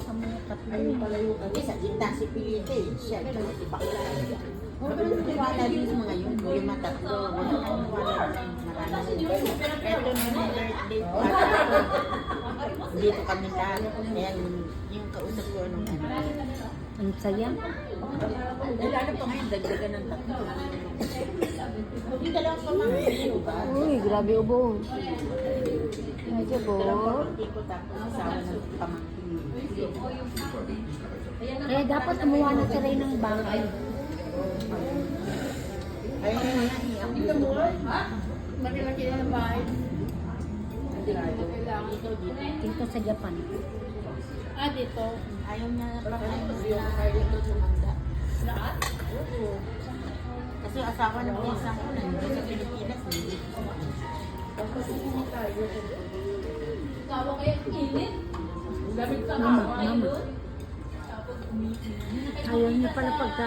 sa mga tatlo. Palayo kami sa gitna si Pilite. Siya ito si Bakla. Ka nang tiwala din sa mga yun. Yung matatlo. Huwag ka nang tiwala. Marami. Na yung birthday ko. Dito kami lahat. Kaya yung, kausap ko nung ano. Ang saya. Lalo pa ngayon, dagdagan ng tatlo. Yung dalawang pamangkin? Uy, grabe ubo. Medyo. Dalawang pamangkin ko tapos asawa ng pamangkin. Kaya dapat kumuha na si Ray ng na nga, iyak. Dito mo. Malaki-laki na ng bahay. Dito, sa Japan. Ah, dito. Ayaw niya na dito sumanda. Lahat? Oo. Kasi asawa ng pinsan ko nandito sa Pilipinas. Hindi. Tawa kayo init. Gamit ka doon. Ayaw niya pala pagka